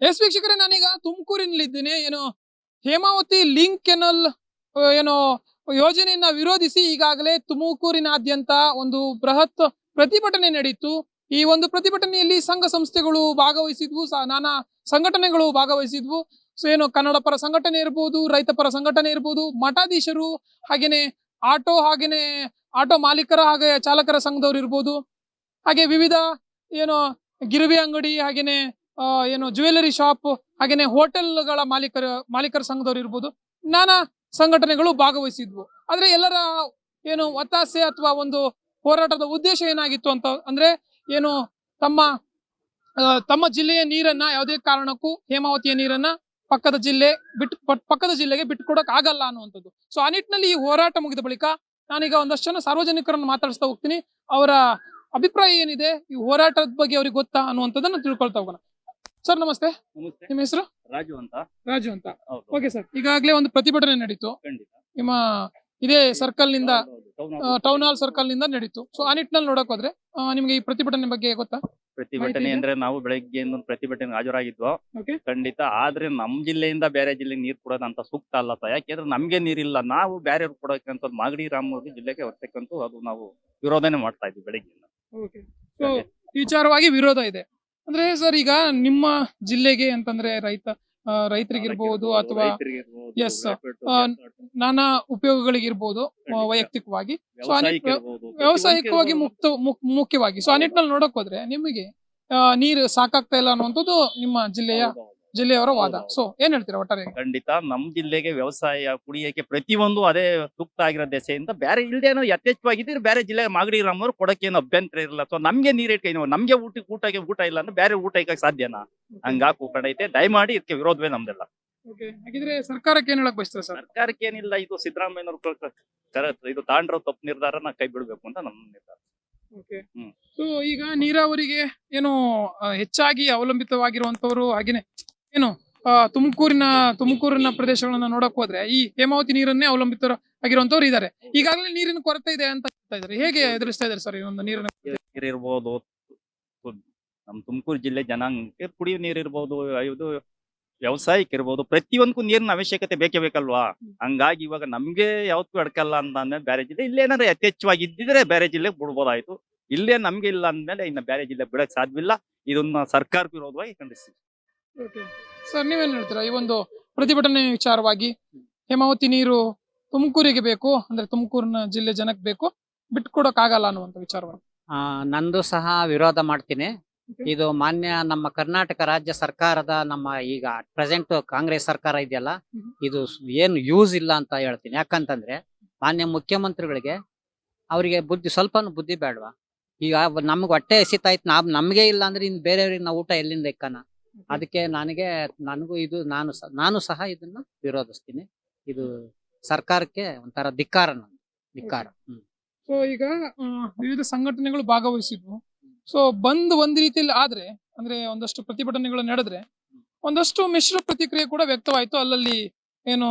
S ವೀಕ್ಷಕರೇ, ನಾನೀಗ ತುಮಕೂರಿನಲ್ಲಿದ್ದೇನೆ. ಏನು ಹೇಮಾವತಿ ಲಿಂಕ್ ಕೆನಲ್ ಏನೋ ಯೋಜನೆಯನ್ನ ವಿರೋಧಿಸಿ ಈಗಾಗಲೇ ತುಮಕೂರಿನಾದ್ಯಂತ ಒಂದು ಬೃಹತ್ ಪ್ರತಿಭಟನೆ ನಡೆಯಿತು ಈ ಒಂದು ಪ್ರತಿಭಟನೆಯಲ್ಲಿ ಸಂಘ ಸಂಸ್ಥೆಗಳು ಭಾಗವಹಿಸಿದ್ವು ನಾನಾ ಸಂಘಟನೆಗಳು ಭಾಗವಹಿಸಿದ್ವು. ಸೊ, ಏನು ಕನ್ನಡ ಪರ ಸಂಘಟನೆ ಇರ್ಬೋದು, ರೈತ ಪರ ಸಂಘಟನೆ ಇರ್ಬೋದು, ಮಠಾಧೀಶರು ಹಾಗೇನೆ ಆಟೋ ಹಾಗೇನೆ ಆಟೋ ಮಾಲೀಕರ ಹಾಗೆ ಚಾಲಕರ ಸಂಘದವ್ರು ಇರ್ಬೋದು. ಹಾಗೆ ವಿವಿಧ ಏನು ಗಿರವಿ ಅಂಗಡಿ ಹಾಗೇನೆ ಏನು ಜ್ಯುವೆಲರಿ ಶಾಪ್ ಹಾಗೇನೆ ಹೋಟೆಲ್ಗಳ ಮಾಲೀಕರ ಮಾಲೀಕರ ಸಂಘದವ್ರು ಇರ್ಬೋದು, ನಾನಾ ಸಂಘಟನೆಗಳು ಭಾಗವಹಿಸಿದ್ವು. ಆದ್ರೆ ಎಲ್ಲರ ಏನು ಒತ್ತಾಸೆ ಅಥವಾ ಒಂದು ಹೋರಾಟದ ಉದ್ದೇಶ ಏನಾಗಿತ್ತು ಅಂತ ಅಂದ್ರೆ ಏನು ತಮ್ಮ ತಮ್ಮ ಜಿಲ್ಲೆಯ ನೀರನ್ನ ಯಾವುದೇ ಕಾರಣಕ್ಕೂ, ಹೇಮಾವತಿಯ ನೀರನ್ನ ಪಕ್ಕದ ಜಿಲ್ಲೆ ಪಟ್- ಪಕ್ಕದ ಜಿಲ್ಲೆಗೆ ಬಿಟ್ಕೊಡಕ್ ಆಗಲ್ಲ ಅನ್ನುವಂಥದ್ದು. ಸೊ ಆ ನಿಟ್ಟಿನಲ್ಲಿ ಈ ಹೋರಾಟ ಮುಗಿದ ಬಳಿಕ ನಾನೀಗ ಒಂದಷ್ಟು ಜನ ಸಾರ್ವಜನಿಕರನ್ನು ಮಾತಾಡಿಸ್ತಾ ಹೋಗ್ತೀನಿ. ಅವರ ಅಭಿಪ್ರಾಯ ಏನಿದೆ, ಈ ಹೋರಾಟದ ಬಗ್ಗೆ ಅವ್ರಿಗೆ ಗೊತ್ತಾ ಅನ್ನುವಂಥದ್ದನ್ನು ತಿಳ್ಕೊಳ್ತಾ ಹೋಗೋಣ. ಸರ್ ನಮಸ್ತೆ. ನಮಸ್ತೆ. ನಿಮ್ಮ ಹೆಸರು? ರಾಜು ಅಂತ. ರಾಜು ಅಂತ. ಓಕೆ ಸರ್ ಈಗಾಗಲೇ ಒಂದು ಪ್ರತಿಭಟನೆ ನಡೀತು. ಖಂಡಿತ. ನಿಮ್ಮ ಇದೇ ಸರ್ಕಲ್ನಿಂದ ಟೌನ್ ಹಾಲ್ ಸರ್ಕಲ್ನಿಂದ ನಡೀತು. ಸೊ ಆ ನಿಟ್ಟಿನಲ್ಲಿ ನೋಡಕ್ ಹೋದ್ರೆ ಆ, ನಿಮ್ಗೆ ಈ ಪ್ರತಿಭಟನೆ ಬಗ್ಗೆ ಗೊತ್ತಾ? ಪ್ರತಿಭಟನೆ ಮಾಹಿತಿ ಅಂದ್ರೆ ನಾವು ಬೆಳಗ್ಗೆ ಒಂದು ಪ್ರತಿಭಟನೆ ಹಾಜರಾಗಿದ್ವು? Okay. ಖಂಡಿತ. ಆದ್ರೆ ನಮ್ ಜಿಲ್ಲೆಯಿಂದ ಬೇರೆ ಜಿಲ್ಲೆಗೆ ನೀರ್ ಕೊಡೋದಂತ ಅಂತ ಸೂಕ್ತ ಅಲ್ಲ ಸರ್. ಯಾಕೆಂದ್ರೆ ನಮ್ಗೆ ನೀರಿಲ್ಲ. ನಾವು ಬೇರೆ ಕೊಡೋಕ್ಕಂತ ಮಾಗಡಿ ರಾಮಮೂರ್ತಿ ಜಿಲ್ಲೆಗೆ ಹೊರತಕ್ಕಂತೂ ಅದು ನಾವು ವಿರೋಧನೆ ಮಾಡ್ತಾ ಇದ್ವಿ ಬೆಳಗ್ಗೆ ಸೊ ವಿಚಾರವಾಗಿ ವಿರೋಧ ಇದೆ. ಅಂದ್ರೆ ಸರ್ ಈಗ ನಿಮ್ಮ ಜಿಲ್ಲೆಗೆ ಅಂತಂದ್ರೆ ರೈತ ರೈತರಿಗಿರ್ಬಹುದು ಅಥವಾ ಎಸ್ ನಾನಾ ಉಪಯೋಗಗಳಿಗಿರ್ಬಹುದು ವೈಯಕ್ತಿಕವಾಗಿ. ಸೊ ವ್ಯವಸಾಯಿಕವಾಗಿ ಮುಕ್ತ ಮುಕ್- ಮುಖ್ಯವಾಗಿ. ಸೊ ಆ ನಿಟ್ಟಿನಲ್ಲಿ ನೋಡಕ್ ಹೋದ್ರೆ ನಿಮಗೆ ನೀರು ಸಾಕಾಗ್ತಾ ಇಲ್ಲ ಅನ್ನುವಂಥದ್ದು ನಿಮ್ಮ ಜಿಲ್ಲೆಯ ಜಿಲ್ಲೆಯವರ ವಾದ. ಸೊ ಏನ್ ಹೇಳ್ತೀರಾ ಒಟ್ಟಾರೆ? ಖಂಡಿತ ನಮ್ ಜಿಲ್ಲೆಗೆ ವ್ಯವಸಾಯ ಕುಡಿಯಕ್ಕೆ ಪ್ರತಿಯೊಂದು ಅದೇ ಸೂಕ್ತ ಆಗಿರೋ ದೆಸೆಯಿಂದ ಬೇರೆ ಇಲ್ದೇನೋ ಯಥೇಚ್ಛವಾಗಿದ್ರೆ ಬೇರೆ ಜಿಲ್ಲೆ ಮಾಗಡಿ ರಾಮವ್ರು ಕೊಡಕ್ಕೆ ಏನು ಅಭ್ಯಂತರ ಇರಲ್ಲ. ಸೊ ನಮ್ಗೆ ನೀರ್ ಇಟ್ಕೆ ನಮ್ಗೆ ಊಟ ಊಟಕ್ಕೆ ಊಟ ಇಲ್ಲ ಅಂದ್ರೆ ಬೇರೆ ಊಟ ಇಕ್ಕಕ್ಕೆ ಸಾಧ್ಯನಾ? ಹಂಗಾಕು ಕೂಕೊಂಡೈತೆ ದಯಮಾಡಿ ಇದಕ್ಕೆ ವಿರೋಧವೇ ನಮ್ದೆಲ್ಲ. ಹಾಗಿದ್ರೆ ಸರ್ಕಾರಕ್ಕೆ ಏನ್ ಹೇಳಕ್ ಬಯಸ್ತಾರೆ ಸರ್? ಸರ್ಕಾರಕ್ಕೆ ಏನಿಲ್ಲ ಇದು ಸಿದ್ದರಾಮಯ್ಯನವ್ರು ಇದು ತಾಂಡ್ರೋ ತಪ್ಪು ನಿರ್ಧಾರನ ಕೈ ಬಿಡ್ಬೇಕು ಅಂತ ನಮ್ಮ ನಿರ್ಧಾರ. ಸೊ ಈಗ ನೀರಾವರಿಗೆ ಏನು ಹೆಚ್ಚಾಗಿ ಅವಲಂಬಿತವಾಗಿರುವಂತವ್ರು ಹಾಗೇನೆ ಏನು ತುಮಕೂರಿನ ತುಮಕೂರಿನ ಪ್ರದೇಶಗಳನ್ನ ನೋಡಕ್ ಹೋದ್ರೆ ಈ ಹೇಮಾವತಿ ನೀರನ್ನೇ ಅವಲಂಬಿತರ ಆಗಿರುವಂತವ್ರು ಇದ್ದಾರೆ ಈಗಾಗಲೇ ನೀರಿನ ಕೊರತೆ ಇದೆ ಅಂತ ಹೇಳ್ತಾ ಇದ್ದಾರೆ ಹೇಗೆ ಎದುರಿಸ್ತಾ ಇದ್ದಾರೆ ಸರ್ ಈ ಒಂದು ನೀರಿನ ನೀರ್ ಇರ್ಬೋದು ನಮ್ಮ ನಮ್ ತುಮಕೂರು ಜಿಲ್ಲೆ ಜನಾಂಗಕ್ಕೆ ಕುಡಿಯೋ ನೀರ್ ಇರ್ಬೋದು ಇದು ವ್ಯವಸಾಯಕ್ಕೆ ಇರ್ಬೋದು ಪ್ರತಿಯೊಂದಕ್ಕೂ ನೀರಿನ ಅವಶ್ಯಕತೆ ಬೇಕೇ ಬೇಕಲ್ವಾ? ಹಂಗಾಗಿ ಇವಾಗ ನಮ್ಗೆ ಯಾವತ್ತೂ ಅಡ್ಕಲ್ಲ ಅಂತ ಅಂದ್ಮೇಲೆ ಬೇರೆ ಜಿಲ್ಲೆ ಇಲ್ಲೇ ಏನಾದ್ರೆ ಯಥೇಚ್ಛವಾಗಿ ಇದ್ದಿದ್ರೆ ಬೇರೆ ಜಿಲ್ಲೆಗೆ ಬಿಡ್ಬೋದಾಯ್ತು. ಇಲ್ಲೇ ನಮ್ಗೆ ಇಲ್ಲ ಅಂದ್ಮೇಲೆ ಇನ್ನ ಬೇರೆ ಜಿಲ್ಲೆ ಬಿಡಕ್ ಸಾಧ್ಯವಿಲ್ಲ. ಇದನ್ನ ಸರ್ಕಾರ ವಿರೋಧವಾಗಿ ಖಂಡಿಸ್ತೀವಿ ಸರ್ ನೀವೇನ್ ಹೇಳ್ತೀರಾ? ಈ ಒಂದು ಪ್ರತಿಭಟನೆ ವಿಚಾರವಾಗಿ ಹೇಮಾವತಿ ನೀರು ತುಮಕೂರಿಗೆ ಬೇಕು ಅಂದ್ರೆ ತುಮಕೂರಿನ ಜಿಲ್ಲೆ ಜನಕ್ಕೆ ಬೇಕು ಬಿಟ್ಕೊಡಕ್ ಆಗಲ್ಲ ಅನ್ನುವಂತ ವಿಚಾರವಾಗಿ ಆ, ನಂದು ಸಹ ವಿರೋಧ ಮಾಡ್ತೀನಿ. ಇದು ಮಾನ್ಯ ನಮ್ಮ ಕರ್ನಾಟಕ ರಾಜ್ಯ ಸರ್ಕಾರದ ನಮ್ಮ ಈಗ ಪ್ರೆಸೆಂಟ್ ಕಾಂಗ್ರೆಸ್ ಸರ್ಕಾರ ಇದೆಯಲ್ಲ ಹ್ಮ್. ಇದು ಸ್- ಏನು ಯೂಸ್ ಇಲ್ಲ ಅಂತ ಹೇಳ್ತೀನಿ. ಯಾಕಂತಂದ್ರೆ ಮಾನ್ಯ ಮುಖ್ಯಮಂತ್ರಿಗಳಿಗೆ ಅವರಿಗೆ ಬುದ್ಧಿ ಸ್ವಲ್ಪನೂ ಬುದ್ಧಿ ಬೇಡವಾ? ಈಗ ನಮ್ಗೆ ಹೊಟ್ಟೆ ಎಸಿತಾಯ್ತು ನಾವ್ ನಮ್ಗೆ ಇಲ್ಲ ಅಂದ್ರೆ ಇನ್ ಬೇರೆಯವ್ರಿಗೆ ನಾವು ಊಟ ಎಲ್ಲಿಂದ ಇಕ್ಕನ ಅದಕ್ಕೆ ನನಗೆ ನನಗೂ ಇದು ನಾನು ನಾನು ಸಹ ಇದನ್ನ ವಿರೋಧಿಸ್ತೀನಿ. ಇದು ಸರ್ಕಾರಕ್ಕೆ ಒಂಥರ ಧಿಕ್ಕಾರ ನಾನು ಧಿಕ್ಕಾರ. ಹ್ಮ್. ಸೊ ಈಗ ಆ, ವಿವಿಧ ಸಂಘಟನೆಗಳು ಭಾಗವಹಿಸಿದ್ವು. ಸೊ ಬಂದ್ ಒಂದ್ ರೀತಿಯಲ್ಲಿ ಆದ್ರೆ ಅಂದ್ರೆ ಒಂದಷ್ಟು ಪ್ರತಿಭಟನೆಗಳು ನಡೆದ್ರೆ ಒಂದಷ್ಟು ಮಿಶ್ರ ಪ್ರತಿಕ್ರಿಯೆ ಕೂಡ ವ್ಯಕ್ತವಾಯ್ತು. ಅಲ್ಲಲ್ಲಿ ಏನು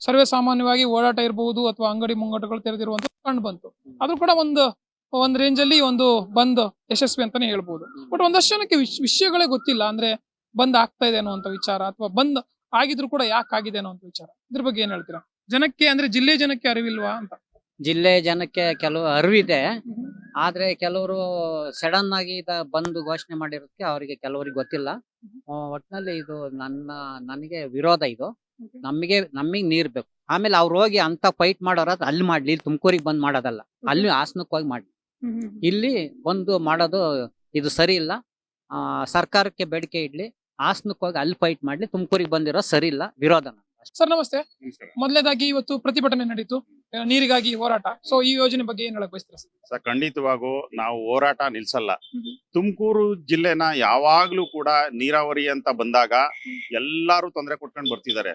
ಸರ್ವೇ ಸಾಮಾನ್ಯವಾಗಿ ಓಡಾಟ ಇರಬಹುದು ಅಥವಾ ಅಂಗಡಿ ಮುಂಗಟ್ಟುಗಳು ತೆರೆದಿರುವಂತ ಕಂಡು ಬಂತು. ಅದು ಕೂಡ ಒಂದು ಒಂದ್ ರೇಂಜ್ ಅಲ್ಲಿ ಒಂದು ಬಂದ್ ಯಶಸ್ವಿ ಅಂತಾನೆ ಹೇಳ್ಬೋದು. ಬಟ್ ಒಂದಷ್ಟು ಜನಕ್ಕೆ ವಿಷ್- ವಿಷಯಗಳೇ ಗೊತ್ತಿಲ್ಲ. ಅಂದ್ರೆ ಬಂದ್ ಆಗ್ತಾ ಇದೆ ಅನ್ನುವಂಥ ವಿಚಾರ ಅಥವಾ ಬಂದ್ ಆಗಿದ್ರು ಕೂಡ ಯಾಕೆ ಆಗಿದೆ ಅಂತ ವಿಚಾರ. ಇದ್ರ ಬಗ್ಗೆ ಏನ್ ಹೇಳ್ತೀರಾ? ಜನಕ್ಕೆ ಅಂದ್ರೆ ಜಿಲ್ಲೆ ಜನಕ್ಕೆ ಅರಿವಿಲ್ವಾ ಅಂತ? ಜಿಲ್ಲೆ ಜನಕ್ಕೆ ಕೆಲವು ಅರಿವಿದೆ. ಆದ್ರೆ ಕೆಲವರು ಸಡನ್ ಆಗಿ ಇದ ಬಂದು ಘೋಷಣೆ ಮಾಡಿರೋದಕ್ಕೆ ಅವರಿಗೆ ಕೆಲವರಿಗೆ ಗೊತ್ತಿಲ್ಲ. ಒಟ್ಟಿನಲ್ಲಿ ಒಟ್ನಲ್ಲಿ ಇದು ನನ್ನ ನನಗೆ ವಿರೋಧ ಇದು. ನಮಗೆ ನಮಗೆ ನೀರ್ ಬೇಕು. ಆಮೇಲೆ ಅವ್ರು ಹೋಗಿ ಅಂತ ಫೈಟ್ ಮಾಡೋರ ಅಲ್ಲಿ ಮಾಡ್ಲಿ ಇಲ್ಲಿ ತುಮಕೂರಿಗೆ ಬಂದ್ ಮಾಡೋದಲ್ಲ. ಅಲ್ಲಿ ಹಾಸನಕ್ಕೆ ಹೋಗಿ ಮಾಡ್ಲಿ. ಇಲ್ಲಿ ಬಂದು ಮಾಡೋದು ಇದು ಸರಿ ಇಲ್ಲ. ಆ ಸರ್ಕಾರಕ್ಕೆ ಬೇಡಿಕೆ ಇಡ್ಲಿ. ಹಾಸನಕ್ಕೆ ಹೋಗಿ ಅಲ್ಲಿ ಫೈಟ್ ಮಾಡ್ಲಿ ತುಮಕೂರಿಗೆ ಬಂದಿರೋ ಸರಿ ಇಲ್ಲ ವಿರೋಧ. ಸರ್ ನಮಸ್ತೆ. ಮೊದಲನೇದಾಗಿ ಇವತ್ತು ಪ್ರತಿಭಟನೆ ನಡೀತು ನೀರಿಗಾಗಿ ಹೋರಾಟ. ಸೊ ಈ ಯೋಜನೆ ಬಗ್ಗೆ ಏನ್ ಹೇಳಕ್ ಬಯಸ್ತೀರಾ ಸರ್? ಸರ್ ಖಂಡಿತವಾಗೂ ನಾವು ಹೋರಾಟ ನಿಲ್ಸಲ್ಲ. ತುಮಕೂರು ಜಿಲ್ಲೆನ ಯಾವಾಗ್ಲೂ ಕೂಡ ನೀರಾವರಿ ಅಂತ ಬಂದಾಗ ಎಲ್ಲಾರು ತೊಂದರೆ ಕೊಟ್ಕೊಂಡು ಬರ್ತಿದ್ದಾರೆ.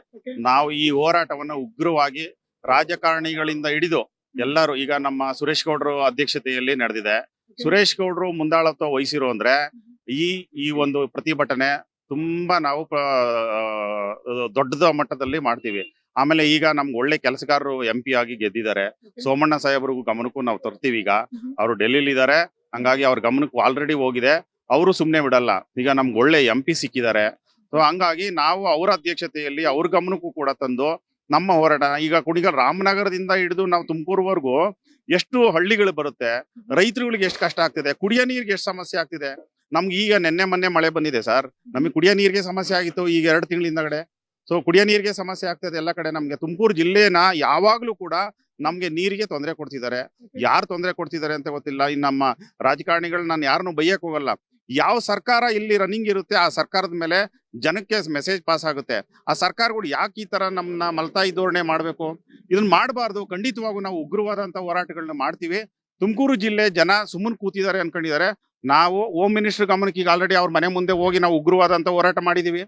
ನಾವು ಈ ಹೋರಾಟವನ್ನ ಉಗ್ರವಾಗಿ ರಾಜಕಾರಣಿಗಳಿಂದ ಹಿಡಿದು ಎಲ್ಲರೂ ಈಗ ನಮ್ಮ ಸುರೇಶ್ ಗೌಡ್ರು ಅಧ್ಯಕ್ಷತೆಯಲ್ಲಿ ನಡೆದಿದೆ. ಸುರೇಶ್ ಗೌಡ್ರು ಮುಂದಾಳತ್ವ ವಹಿಸಿರು ಅಂದ್ರೆ ಈ ಈ ಒಂದು ಪ್ರತಿಭಟನೆ ತುಂಬಾ ನಾವು ದೊಡ್ಡದ ಮಟ್ಟದಲ್ಲಿ ಮಾಡ್ತೀವಿ. ಆಮೇಲೆ ಈಗ ನಮ್ಗೆ ಒಳ್ಳೆ ಕೆಲಸಗಾರರು ಎಂ ಪಿ ಆಗಿ ಗೆದ್ದಿದ್ದಾರೆ. ಸೋಮಣ್ಣ ಸಾಹೇಬ್ರಿಗೂ ಗಮನಕ್ಕೂ ನಾವು ತರ್ತೀವಿ ಈಗ. ಅವರು ಡೆಲ್ಲಿಲಿ ಇದ್ದಾರೆ ಹಂಗಾಗಿ ಅವ್ರ ಗಮನಕ್ಕೂ ಆಲ್ರೆಡಿ ಹೋಗಿದೆ. ಅವರು ಸುಮ್ಮನೆ ಬಿಡಲ್ಲ. ಈಗ ನಮ್ಗೆ ಒಳ್ಳೆ ಎಂ ಪಿ ಸಿಕ್ಕಿದ್ದಾರೆ. ಸೊ ಹಂಗಾಗಿ ನಾವು ಅವರ ಅಧ್ಯಕ್ಷತೆಯಲ್ಲಿ ಅವ್ರ ಗಮನಕ್ಕೂ ಕೂಡ ತಂದು ನಮ್ಮ ಹೋರಾಟ ಈಗ ಕುಡಿಗ ರಾಮನಗರದಿಂದ ಹಿಡಿದು ನಾವು ತುಮಕೂರುವರೆಗೂ ಎಷ್ಟು ಹಳ್ಳಿಗಳು ಬರುತ್ತೆ ರೈತರುಗಳಿಗೆ ಎಷ್ಟು ಕಷ್ಟ ಆಗ್ತಿದೆ ಕುಡಿಯೋ ನೀರಿಗೆ ಎಷ್ಟು ಸಮಸ್ಯೆ ಆಗ್ತಿದೆ ನಮ್ಗೆ ಈಗ ನೆನ್ನೆ ಮೊನ್ನೆ ಮಳೆ ಬಂದಿದೆ ಸರ್. ನಮಗೆ ಕುಡಿಯೋ ನೀರಿಗೆ ಸಮಸ್ಯೆ ಆಗಿತ್ತು ಈಗ ಎರಡು ತಿಂಗಳಿಂದಗಡೆ ಸೊ ಕುಡಿಯೋ ನೀರಿಗೆ ಸಮಸ್ಯೆ ಆಗ್ತದೆ ಎಲ್ಲ ಕಡೆ ನಮಗೆ. ತುಮಕೂರು ಜಿಲ್ಲೆನ ಯಾವಾಗಲೂ ಕೂಡ ನಮಗೆ ನೀರಿಗೆ ತೊಂದರೆ ಕೊಡ್ತಿದ್ದಾರೆ. ಯಾರು ತೊಂದರೆ ಕೊಡ್ತಿದ್ದಾರೆ ಅಂತ ಗೊತ್ತಿಲ್ಲ. ಇನ್ನು ನಮ್ಮ ರಾಜಕಾರಣಿಗಳು ನಾನು ಯಾರನ್ನು ಬೈಯಕ್ಕೆ ಹೋಗಲ್ಲ. ಯಾವ ಸರ್ಕಾರ ಇಲ್ಲಿ ರನ್ನಿಂಗ್ ಇರುತ್ತೆ, ಆ ಸರ್ಕಾರದ ಮೇಲೆ ಜನಕ್ಕೆ ಮೆಸೇಜ್ ಪಾಸ್ ಆಗುತ್ತೆ. ಆ ಸರ್ಕಾರಗಳು ಯಾಕೆ ಈ ತರ ನಮ್ಮನ್ನ ಮಲ್ತಾಯಿ ಧೋರಣೆ ಮಾಡಬೇಕು? ಇದನ್ನ ಮಾಡಬಾರ್ದು. ಖಂಡಿತವಾಗೂ ನಾವು ಉಗ್ರವಾದಂತ ಹೋರಾಟಗಳನ್ನ ಮಾಡ್ತೀವಿ. ತುಮಕೂರು ಜಿಲ್ಲೆ ಜನ ಸುಮ್ಮನೆ ಕೂತಿದ್ದಾರೆ ಅನ್ಕೊಂಡಿದ್ದಾರೆ. ನಾವು ಹೋಮ್ ಮಿನಿಸ್ಟರ್ ಗಮನಕ್ಕೆ ಈಗ ಆಲ್ರೆಡಿ ಅವ್ರ ಮನೆ ಮುಂದೆ ಹೋಗಿ ನಾವು ಉಗ್ರವಾದಂತ ಹೋರಾಟ ಮಾಡಿದೀವಿ.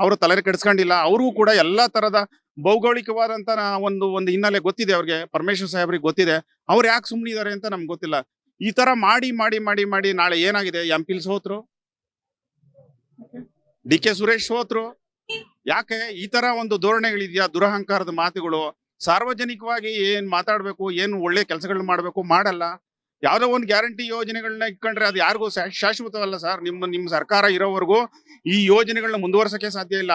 ಅವರು ತಲೆ ಕೆಡಿಸ್ಕೊಂಡಿಲ್ಲ. ಅವ್ರಿಗೂ ಕೂಡ ಎಲ್ಲಾ ತರದ ಭೌಗೋಳಿಕವಾದಂತ ಒಂದು ಒಂದು ಹಿನ್ನೆಲೆ ಗೊತ್ತಿದೆ ಅವ್ರಿಗೆ. ಪರಮೇಶ್ವರ್ ಸಾಹೇಬ್ರಿಗೆ ಗೊತ್ತಿದೆ. ಅವ್ರು ಯಾಕೆ ಸುಮ್ಮನಿದ್ದಾರೆ ಅಂತ ನಮ್ಗೆ ಗೊತ್ತಿಲ್ಲ. ಈ ತರ ಮಾಡಿ ಮಾಡಿ ಮಾಡಿ ಮಾಡಿ ನಾಳೆ ಏನಾಗಿದೆ? ಎಂ ಪಿಲ್ ಸೋತ್ರು? ಡಿ ಕೆ ಸುರೇಶ್ ಸೋತ್ರು? ಯಾಕೆ? ಈ ತರ ಒಂದು ಧೋರಣೆಗಳಿದೆಯಾ? ದುರಹಂಕಾರದ ಮಾತುಗಳು? ಸಾರ್ವಜನಿಕವಾಗಿ ಏನ್ ಮಾತಾಡ್ಬೇಕು? ಏನು ಒಳ್ಳೆ ಕೆಲಸಗಳನ್ನ ಮಾಡ್ಬೇಕು? ಮಾಡಲ್ಲ. ಯಾವ್ದೋ ಒಂದು ಗ್ಯಾರಂಟಿ ಯೋಜನೆಗಳನ್ನ ಇಟ್ಕೊಂಡ್ರೆ ಅದು ಯಾರಿಗೂ ಶಾಶ್ವತವಲ್ಲ ಸರ್. ನಿಮ್ಮ ನಿಮ್ಮ ಸರ್ಕಾರ ಇರೋವರೆಗೂ ಈ ಯೋಜನೆಗಳನ್ನ ಮುಂದುವರ್ಸಕ್ಕೆ ಸಾಧ್ಯ ಇಲ್ಲ.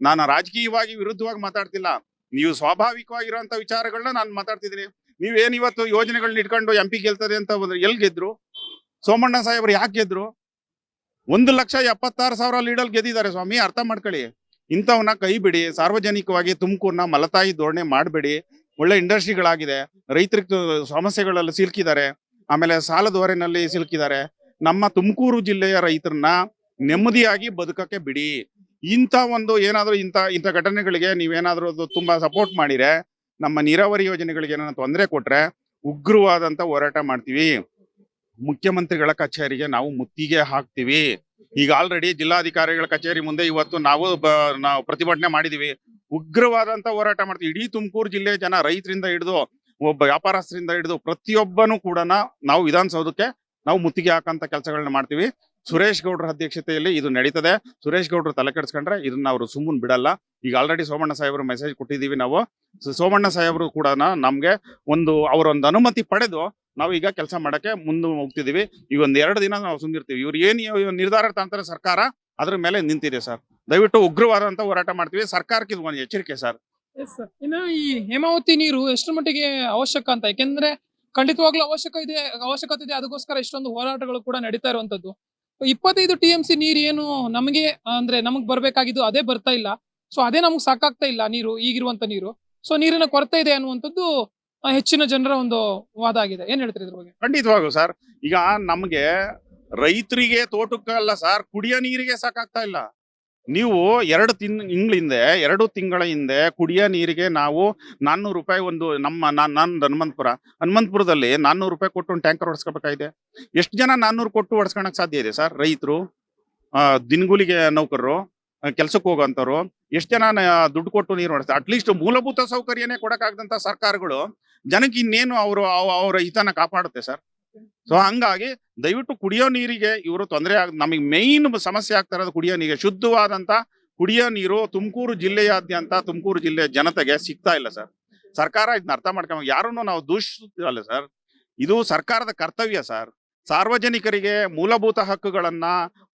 ನಾನು ರಾಜಕೀಯವಾಗಿ ವಿರುದ್ಧವಾಗಿ ಮಾತಾಡ್ತಿಲ್ಲ. ನೀವು ಸ್ವಾಭಾವಿಕವಾಗಿರುವಂತ ವಿಚಾರಗಳನ್ನ ನಾನು ಮಾತಾಡ್ತಿದ್ದೀನಿ. ನೀವೇನ್ ಇವತ್ತು ಯೋಜನೆಗಳನ್ನ ಇಟ್ಕೊಂಡು ಎಂ ಪಿ ಗೆಲ್ತದೆ ಅಂತ ಬಂದ್ರೆ ಎಲ್ ಗೆದ್ರು? ಸೋಮಣ್ಣ ಸಾಹೇಬ್ರು ಯಾಕೆ ಗೆದ್ರು? ಒಂದು ಲಕ್ಷ ಎಪ್ಪತ್ತಾರು ಸಾವಿರ ಲೀಡಲ್ ಗೆದ್ದಿದ್ದಾರೆ ಸ್ವಾಮಿ, ಅರ್ಥ ಮಾಡ್ಕೊಳ್ಳಿ. ಇಂಥವನ್ನ ಕೈ ಬಿಡಿ, ಸಾರ್ವಜನಿಕವಾಗಿ ತುಮಕೂರ್ನ ಮಲತಾಯಿ ಧೋರಣೆ ಮಾಡಬೇಡಿ. ಒಳ್ಳೆ ಇಂಡಸ್ಟ್ರಿಗಳಾಗಿದೆ. ರೈತರಿಗೆ ಸಮಸ್ಯೆಗಳಲ್ಲಿ ಸಿಲುಕಿದ್ದಾರೆ. ಆಮೇಲೆ ಸಾಲದ ಹೊರೆನಲ್ಲಿ ಸಿಲುಕಿದ್ದಾರೆ. ನಮ್ಮ ತುಮಕೂರು ಜಿಲ್ಲೆಯ ರೈತರನ್ನ ನೆಮ್ಮದಿಯಾಗಿ ಬದುಕಕ್ಕೆ ಬಿಡಿ. ಇಂಥ ಒಂದು ಏನಾದರೂ ಇಂಥ ಇಂಥ ಘಟನೆಗಳಿಗೆ ನೀವೇನಾದ್ರೂ ತುಂಬಾ ಸಪೋರ್ಟ್ ಮಾಡಿದ್ರೆ, ನಮ್ಮ ನೀರಾವರಿ ಯೋಜನೆಗಳಿಗೆ ಏನಾದ್ರು ತೊಂದರೆ ಕೊಟ್ರೆ ಉಗ್ರವಾದಂತ ಹೋರಾಟ ಮಾಡ್ತೀವಿ. ಮುಖ್ಯಮಂತ್ರಿಗಳ ಕಚೇರಿಗೆ ನಾವು ಮುತ್ತಿಗೆ ಹಾಕ್ತಿವಿ. ಈಗ ಆಲ್ರೆಡಿ ಜಿಲ್ಲಾಧಿಕಾರಿಗಳ ಕಚೇರಿ ಮುಂದೆ ಇವತ್ತು ನಾವು ನಾವು ಪ್ರತಿಭಟನೆ ಮಾಡಿದೀವಿ. ಉಗ್ರವಾದಂತ ಹೋರಾಟ ಮಾಡ್ತೀವಿ. ಇಡೀ ತುಮಕೂರು ಜಿಲ್ಲೆ ಜನ ರೈತರಿಂದ ಹಿಡಿದು ಒಬ್ಬ ವ್ಯಾಪಾರಸ್ಥರಿಂದ ಹಿಡಿದು ಪ್ರತಿಯೊಬ್ಬನು ಕೂಡ ನಾವು ವಿಧಾನಸೌಧಕ್ಕೆ ನಾವು ಮುತ್ತಿಗೆ ಹಾಕಂತ ಕೆಲಸಗಳನ್ನ ಮಾಡ್ತೀವಿ. ಸುರೇಶ್ ಗೌಡ್ರ ಅಧ್ಯಕ್ಷತೆಯಲ್ಲಿ ಇದು ನಡೀತದೆ. ಸುರೇಶ್ ಗೌಡ್ರು ತಲೆ ಕೆಡಿಸ್ಕೊಂಡ್ರೆ ಇದನ್ನ ಅವರು ಸುಮ್ಮನೆ ಬಿಡಲ್ಲ. ಈಗ ಆಲ್ರೆಡಿ ಸೋಮಣ್ಣ ಸಾಹೇಬರು ಮೆಸೇಜ್ ಕೊಟ್ಟಿದ್ದೀವಿ ನಾವು. ಸೋಮಣ್ಣ ಸಾಹೇಬರು ಕೂಡ ನಮ್ಗೆ ಒಂದು ಅವರ ಒಂದು ಅನುಮತಿ ಪಡೆದು ನಾವು ಈಗ ಕೆಲಸ ಮಾಡಕ್ಕೆ ಮುಂದೆ ಹೋಗ್ತಿದೀವಿ ಈಗ ಒಂದು ಎರಡು ದಿನ ನಾವು ಸುಮ್ಮಿರ್ತೀವಿ ಇವ್ರು ಏನು ನಿರ್ಧಾರ ತಂತಾರೆ ಸರ್ಕಾರ, ಅದ್ರ ಮೇಲೆ ನಿಂತಿದೆ ಸರ್. ದಯವಿಟ್ಟು ಉಗ್ರವಾದಂತ ಹೋರಾಟ ಮಾಡ್ತೀವಿ. ಸರ್ಕಾರಕ್ಕೆ ಇದು ಒಂದು ಎಚ್ಚರಿಕೆ ಸರ್. ಇನ್ನ ಈ ಹೇಮಾವತಿ ನೀರು ಎಷ್ಟರ ಮಟ್ಟಿಗೆ ಅವಶ್ಯಕ ಅಂತ? ಯಾಕೆಂದ್ರೆ ಖಂಡಿತವಾಗ್ಲೂ ಅವಶ್ಯಕ ಇದೆ, ಅವಶ್ಯಕತೆ ಇದೆ. ಅದಕ್ಕೋಸ್ಕರ ಇಷ್ಟೊಂದು ಹೋರಾಟಗಳು ಕೂಡ ನಡೀತಾ ಇರುವಂತದ್ದು. ಇಪ್ಪತ್ತೈದು ಟಿ ಎಂ ಸಿ ನೀರು ಏನು ನಮಗೆ, ಅಂದ್ರೆ ನಮಗ್ ಬರ್ಬೇಕಾಗಿದ್ದು ಅದೇ ಬರ್ತಾ ಇಲ್ಲ. ಸೊ ಅದೇ ನಮ್ಗೆ ಸಾಕಾಗ್ತಾ ಇಲ್ಲ ನೀರು, ಈಗಿರುವಂತ ನೀರು. ಸೊ ನೀರಿನ ಕೊರತೆ ಇದೆ ಅನ್ನುವಂಥದ್ದು ಹೆಚ್ಚಿನ ಜನರ ಒಂದು ವಾದ ಆಗಿದೆ. ಏನ್ ಹೇಳ್ತೀರಿ ಇದ್ರ ಬಗ್ಗೆ? ಖಂಡಿತವಾಗೂ ಸರ್ ಈಗ ನಮ್ಗೆ ರೈತರಿಗೆ ತೋಟಕ್ಕಲ್ಲ ಸರ್ ಕುಡಿಯೋ ನೀರಿಗೆ ಸಾಕಾಗ್ತಾ ಇಲ್ಲ. ನೀವು ಎರಡು ತಿಂಗಳ ಹಿಂದೆ ಎರಡು ತಿಂಗಳ ಹಿಂದೆ ಕುಡಿಯೋ ನೀರಿಗೆ ನಾವು ನಾನ್ನೂರು ರೂಪಾಯಿ ಒಂದು ನಮ್ಮ ನಾನ್ ನಾನು ಹನುಮಂತಪುರ, ಹನುಮಂತಪುರದಲ್ಲಿ ನಾನ್ನೂರು ರೂಪಾಯಿ ಕೊಟ್ಟು ಒಂದು ಟ್ಯಾಂಕರ್ ಹೊಡ್ಸ್ಕೋಬೇಕಾಗಿದೆ ಎಷ್ಟು ಜನ ನಾನ್ನೂರು ಕೊಟ್ಟು ಹೊಡ್ಸ್ಕೊಳಕ್ ಸಾಧ್ಯ ಇದೆ ಸರ್ ರೈತರು? ದಿನಗೂಲಿಗೆ ನೌಕರರು ಕೆಲಸಕ್ಕೆ ಹೋಗೋಂಥವ್ರು, ಎಷ್ಟು ಜನ ದುಡ್ಡು ಕೊಟ್ಟು ನೀರು ಹೊಡೆಸ್ತಾರೆ ಅಟ್ಲೀಸ್ಟ್ ಮೂಲಭೂತ ಸೌಕರ್ಯನೇ ಕೊಡಕ್ಕಾಗದಂತ ಸರ್ಕಾರಗಳು ಜನಕ್ಕೆ ಇನ್ನೇನು ಅವರು ಅವರ ಹಿತನ ಕಾಪಾಡುತ್ತೆ ಸರ್? ಸೊ ಹಂಗಾಗಿ ದಯವಿಟ್ಟು ಕುಡಿಯೋ ನೀರಿಗೆ ಇವರು ತೊಂದರೆ ಆಗ, ನಮಗೆ ಮೇಯ್ನ್ ಸಮಸ್ಯೆ ಆಗ್ತಾ ಇರೋದು ಕುಡಿಯೋ ನೀರಿಗೆ. ಶುದ್ಧವಾದಂತ ಕುಡಿಯೋ ನೀರು ತುಮಕೂರು ಜಿಲ್ಲೆಯಾದ್ಯಂತ ತುಮಕೂರು ಜಿಲ್ಲೆಯ ಜನತೆಗೆ ಸಿಗ್ತಾ ಇಲ್ಲ ಸರ್. ಸರ್ಕಾರ ಇದನ್ನ ಅರ್ಥ ಮಾಡ್ಕೊಂಬ ಯಾರನ್ನು ನಾವು ದೂಷಿಸುತ್ತಿರಲ್ಲ ಸರ್. ಇದು ಸರ್ಕಾರದ ಕರ್ತವ್ಯ ಸರ್. ಸಾರ್ವಜನಿಕರಿಗೆ ಮೂಲಭೂತ ಹಕ್ಕುಗಳನ್ನ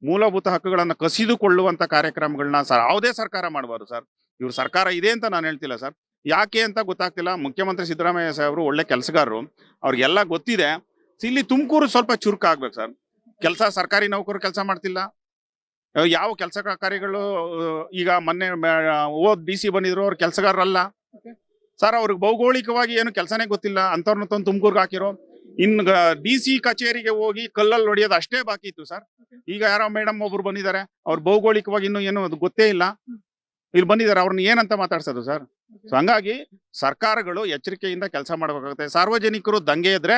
ಮೂಲಭೂತ ಹಕ್ಕುಗಳನ್ನ ಕಸಿದುಕೊಳ್ಳುವಂತ ಕಾರ್ಯಕ್ರಮಗಳನ್ನ ಸರ್, ಯಾವುದೇ ಸರ್ಕಾರ ಮಾಡಬಾರ್ದು ಸರ್. ಇವ್ರ ಸರ್ಕಾರ ಇದೆ ಅಂತ ನಾನು ಹೇಳ್ತಿಲ್ಲ ಸರ್. ಯಾಕೆ ಅಂತ ಗೊತ್ತಾಗ್ತಿಲ್ಲ. ಮುಖ್ಯಮಂತ್ರಿ ಸಿದ್ದರಾಮಯ್ಯ ಸಾಹೇಬರು ಒಳ್ಳೆ ಕೆಲಸಗಾರರು. ಅವ್ರಿಗೆಲ್ಲ ಗೊತ್ತಿದೆ. ಇಲ್ಲಿ ತುಮಕೂರು ಸ್ವಲ್ಪ ಚುರುಕು ಆಗ್ಬೇಕು ಸರ್. ಕೆಲಸ ಸರ್ಕಾರಿ ನೌಕರು ಕೆಲಸ ಮಾಡ್ತಿಲ್ಲ. ಯಾವ ಕೆಲಸ ಕಾರ್ಯಗಳು ಈಗ ಮೊನ್ನೆ ಓದ್ ಡಿ ಸಿ ಬಂದಿದ್ರು, ಅವ್ರ ಕೆಲಸಗಾರರಲ್ಲ. ಸರ್, ಅವ್ರಿಗೆ ಭೌಗೋಳಿಕವಾಗಿ ಏನು ಕೆಲಸನೇ ಗೊತ್ತಿಲ್ಲ. ಅಂತವ್ರನ್ನ ತಂದು ತುಮಕೂರ್ಗೆ ಹಾಕಿರೋ. ಇನ್ನು ಡಿ ಸಿ ಕಚೇರಿಗೆ ಹೋಗಿ ಕಲ್ಲಲ್ಲಿ ಹೊಡೆಯೋದು ಅಷ್ಟೇ ಬಾಕಿ ಇತ್ತು ಸರ್. ಈಗ ಯಾರೋ ಮೇಡಮ್ ಒಬ್ರು ಬಂದಿದ್ದಾರೆ ಅವ್ರ ಭೌಗೋಳಿಕವಾಗಿ ಇನ್ನೂ ಏನು ಅದು ಗೊತ್ತೇ ಇಲ್ಲ. ಇಲ್ಲಿ ಬಂದಿದ್ದಾರೆ ಅವ್ರನ್ನ ಏನಂತ ಮಾತಾಡ್ಸೋದು ಸರ್? ಸೊ ಹಂಗಾಗಿ ಸರ್ಕಾರಗಳು ಎಚ್ಚರಿಕೆಯಿಂದ ಕೆಲಸ ಮಾಡಬೇಕಾಗುತ್ತೆ. ಸಾರ್ವಜನಿಕರು ದಂಗೆ ಇದ್ರೆ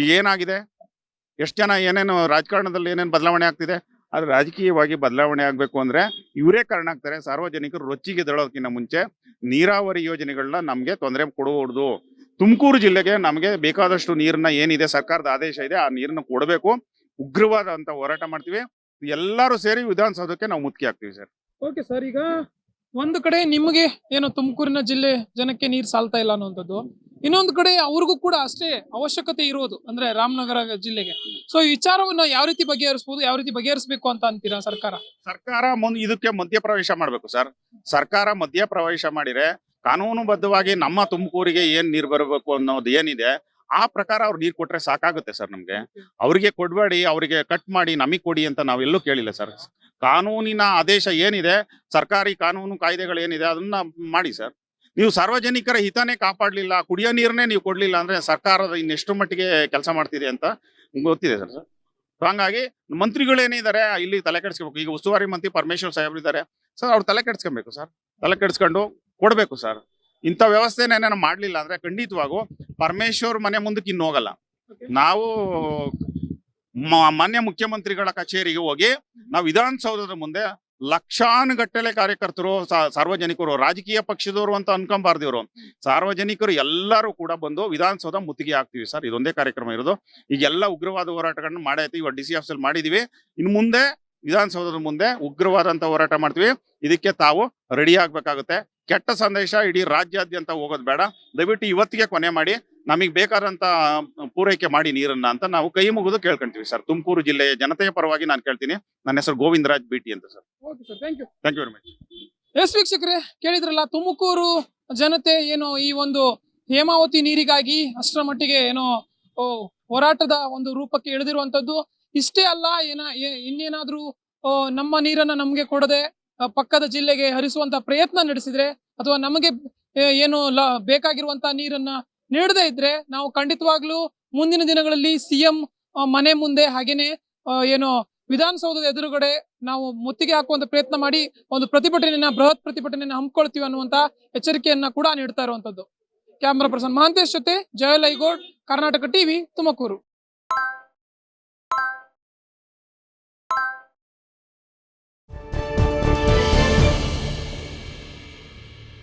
ಈಗ ಏನಾಗಿದೆ? ಎಷ್ಟು ಜನ ಏನೇನು ರಾಜಕಾರಣದಲ್ಲಿ ಏನೇನು ಬದಲಾವಣೆ ಆಗ್ತಿದೆ? ಅದು ರಾಜಕೀಯವಾಗಿ ಬದಲಾವಣೆ ಆಗಬೇಕು ಅಂದ್ರೆ ಇವರೇ ಕಾರಣ ಆಗ್ತಾರೆ. ಸಾರ್ವಜನಿಕರು ರೊಚ್ಚಿಗೆ ದಳೋದಕ್ಕಿಂತ ಮುಂಚೆ ನೀರಾವರಿ ಯೋಜನೆಗಳನ್ನ ನಮಗೆ ತೊಂದರೆ ಕೊಡಬಾರ್ದು. ತುಮಕೂರು ಜಿಲ್ಲೆಗೆ ನಮಗೆ ಬೇಕಾದಷ್ಟು ನೀರನ್ನ ಏನಿದೆ, ಸರ್ಕಾರದ ಆದೇಶ ಇದೆ, ಆ ನೀರನ್ನ ಕೊಡಬೇಕು. ಉಗ್ರವಾದಂತ ಹೋರಾಟ ಮಾಡ್ತೀವಿ. ಎಲ್ಲರೂ ಸೇರಿ ವಿಧಾನಸೌಧಕ್ಕೆ ನಾವು ಮುತ್ತಿಗೆ ಹಾಕ್ತೀವಿ ಸರ್. ಓಕೆ ಸರ್, ಈಗ ಒಂದು ಕಡೆ ನಿಮಗೆ ಏನು ತುಮಕೂರಿನ ಜಿಲ್ಲೆ ಜನಕ್ಕೆ ನೀರು ಸಾಲ್ತಾ ಇಲ್ಲ ಅನ್ನುವಂಥದ್ದು. ಇನ್ನೊಂದು ಕಡೆ ಅವ್ರಿಗೂ ಕೂಡ ಅಷ್ಟೇ ಅವಶ್ಯಕತೆ ಇರೋದು, ಅಂದ್ರೆ ರಾಮನಗರ ಜಿಲ್ಲೆಗೆ. ಸೊ ಈ ವಿಚಾರವನ್ನ ಯಾವ ರೀತಿ ಬಗೆಹರಿಸಬಹುದು ಯಾವ ರೀತಿ ಬಗೆಹರಿಸಬೇಕು ಅಂತ ಅಂತೀರಾ ಸರ್ಕಾರ? ಸರ್ಕಾರ ಇದಕ್ಕೆ ಮಧ್ಯಪ್ರವೇಶ ಮಾಡ್ಬೇಕು ಸರ್. ಸರ್ಕಾರ ಮಧ್ಯಪ್ರವೇಶ ಮಾಡಿದ್ರೆ ಕಾನೂನುಬದ್ಧವಾಗಿ ನಮ್ಮ ತುಮಕೂರಿಗೆ ಏನ್ ನೀರ್ ಬರಬೇಕು ಅನ್ನೋದು ಏನಿದೆ, ಆ ಪ್ರಕಾರ ಅವ್ರು ನೀರ್ ಕೊಟ್ರೆ ಸಾಕಾಗುತ್ತೆ ಸರ್ ನಮ್ಗೆ. ಅವ್ರಿಗೆ ಕೊಡ್ಬೇಡಿ, ಅವರಿಗೆ ಕಟ್ ಮಾಡಿ ನಮಗೆ ಕೊಡಿ ಅಂತ ನಾವೆಲ್ಲೂ ಕೇಳಿಲ್ಲ ಸರ್. ಕಾನೂನಿನ ಆದೇಶ ಏನಿದೆ, ಸರ್ಕಾರಿ ಕಾನೂನು ಕಾಯ್ದೆಗಳು ಏನಿದೆ ಅದನ್ನ ಮಾಡಿ ಸರ್. ನೀವು ಸಾರ್ವಜನಿಕರ ಹಿತನೇ ಕಾಪಾಡಲಿಲ್ಲ, ಕುಡಿಯೋ ನೀರನ್ನೇ ನೀವು ಕೊಡ್ಲಿಲ್ಲ ಅಂದ್ರೆ ಸರ್ಕಾರದ ಇನ್ನೆಷ್ಟು ಮಟ್ಟಿಗೆ ಕೆಲಸ ಮಾಡ್ತಿದೆ ಅಂತ ಗೊತ್ತಿದೆ ಸರ್. ಸೊ ಹಂಗಾಗಿ ಮಂತ್ರಿಗಳೇನಿದ್ದಾರೆ, ಇಲ್ಲಿ ತಲೆ ಕೆಡಿಸ್ಕೋಬೇಕು. ಈಗ ಉಸ್ತುವಾರಿ ಮಂತ್ರಿ ಪರಮೇಶ್ವರ್ ಸಾಹೇಬ್ರು ಇದ್ದಾರೆ. ಸರ್ ಅವ್ರು ತಲೆ ಕೆಡಿಸ್ಕೊಬೇಕು ಸರ್. ತಲೆ ಕೆಡಿಸ್ಕೊಂಡು ಕೊಡಬೇಕು ಸರ್. ಇಂಥ ವ್ಯವಸ್ಥೆನೇನ ಮಾಡಲಿಲ್ಲ ಅಂದರೆ ಖಂಡಿತವಾಗೂ ಪರಮೇಶ್ವರ್ ಮನೆ ಮುಂದಕ್ಕೆ ಇನ್ನು ಹೋಗಲ್ಲ. ನಾವು ಮಾನ್ಯ ಮುಖ್ಯಮಂತ್ರಿಗಳ ಕಚೇರಿಗೆ ಹೋಗಿ ನಾವು ವಿಧಾನಸೌಧದ ಮುಂದೆ ಲಕ್ಷಾನುಗಟ್ಟಲೆ ಕಾರ್ಯಕರ್ತರು ಸಾರ್ವಜನಿಕರು, ರಾಜಕೀಯ ಪಕ್ಷದವರು ಅಂತ ಅನ್ಕೊಂಬಾರ್ದು ಇವರು ಸಾರ್ವಜನಿಕರು ಎಲ್ಲರೂ ಕೂಡ ಬಂದು ವಿಧಾನಸೌಧ ಮುತ್ತಿಗೆ ಹಾಕ್ತಿವಿ ಸರ್. ಇದೊಂದೇ ಕಾರ್ಯಕ್ರಮ ಇರೋದು. ಈಗ ಎಲ್ಲ ಉಗ್ರವಾದ ಹೋರಾಟಗಳನ್ನ ಮಾಡೈತಿ ಇವಾಗ ಡಿ ಸಿ ಆಫೀಸಲ್ಲಿ ಮಾಡಿದೀವಿ. ಇನ್ನು ಮುಂದೆ ವಿಧಾನಸೌಧದ ಮುಂದೆ ಉಗ್ರವಾದಂತ ಹೋರಾಟ ಮಾಡ್ತೀವಿ. ಇದಕ್ಕೆ ತಾವು ರೆಡಿ ಆಗ್ಬೇಕಾಗುತ್ತೆ. ಕೆಟ್ಟ ಸಂದೇಶ ಇಡೀ ರಾಜ್ಯಾದ್ಯಂತ ಹೋಗೋದು ಬೇಡ. ದಯವಿಟ್ಟು ಇವತ್ತಿಗೆ ಕೊನೆ ಮಾಡಿ. ನಮಗೆ ಬೇಕಾದಂತ ಪೂರೈಕೆ ಮಾಡಿ ನೀರನ್ನ ಅಂತ ನಾವು ಕೈ ಮುಗಿದು ಕೇಳ್ಕೊಂತೀವಿ ಸರ್. ತುಮಕೂರು ಜಿಲ್ಲೆಯ ಜನತೆಯ ಪರವಾಗಿ ನಾನು ಕೇಳ್ತೀನಿ. ನನ್ನ ಹೆಸರು Govindaraj B T sir. Okay sir thank you very much yes ವೀಕ್ಷಕರೇ ಕೇಳಿದ್ರಲ್ಲ ತುಮಕೂರು ಜನತೆ ಏನು ಈ ಒಂದು ಹೇಮಾವತಿ ನೀರಿಗಾಗಿ ಅಷ್ಟರ ಮಟ್ಟಿಗೆ ಏನೋ ಹೋರಾಟದ ಒಂದು ರೂಪಕ್ಕೆ ಇಳಿದಿರುವಂತದ್ದು ಇಷ್ಟೇ ಅಲ್ಲ ಏನ ಇನ್ನೇನಾದರೂ ನಮ್ಮ ನೀರನ್ನ ನಮ್ಗೆ ಕೊಡದೆ ಪಕ್ಕದ ಜಿಲ್ಲೆಗೆ ಹರಿಸುವಂತ ಪ್ರಯತ್ನ ನಡೆಸಿದ್ರೆ ಅಥವಾ ನಮಗೆ ಏನು ಲ ಬೇಕಾಗಿರುವಂತ ನೀರನ್ನ ನೀಡದೇ ಇದ್ರೆ ನಾವು ಖಂಡಿತವಾಗ್ಲೂ ಮುಂದಿನ ದಿನಗಳಲ್ಲಿ ಸಿಎಂ ಮನೆ ಮುಂದೆ ಹಾಗೇನೆ ಏನು ವಿಧಾನಸೌಧದ ಎದುರುಗಡೆ ನಾವು ಮುತ್ತಿಗೆ ಹಾಕುವಂತ ಪ್ರಯತ್ನ ಮಾಡಿ ಒಂದು ಪ್ರತಿಭಟನೆಯನ್ನ, ಬೃಹತ್ ಪ್ರತಿಭಟನೆಯನ್ನ ಹಮ್ಮಿಕೊಳ್ತೀವಿ ಅನ್ನುವಂತ ಎಚ್ಚರಿಕೆಯನ್ನ ಕೂಡ ನೀಡ್ತಾ ಇರುವಂತದ್ದು. ಕ್ಯಾಮ್ರಾ ಪರ್ಸನ್ ಮಹಾಂತೇಶ್ ಜೊತೆ ಜಯಲೈಗೌಡ್, ಕರ್ನಾಟಕ ಟಿವಿ ತುಮಕೂರು.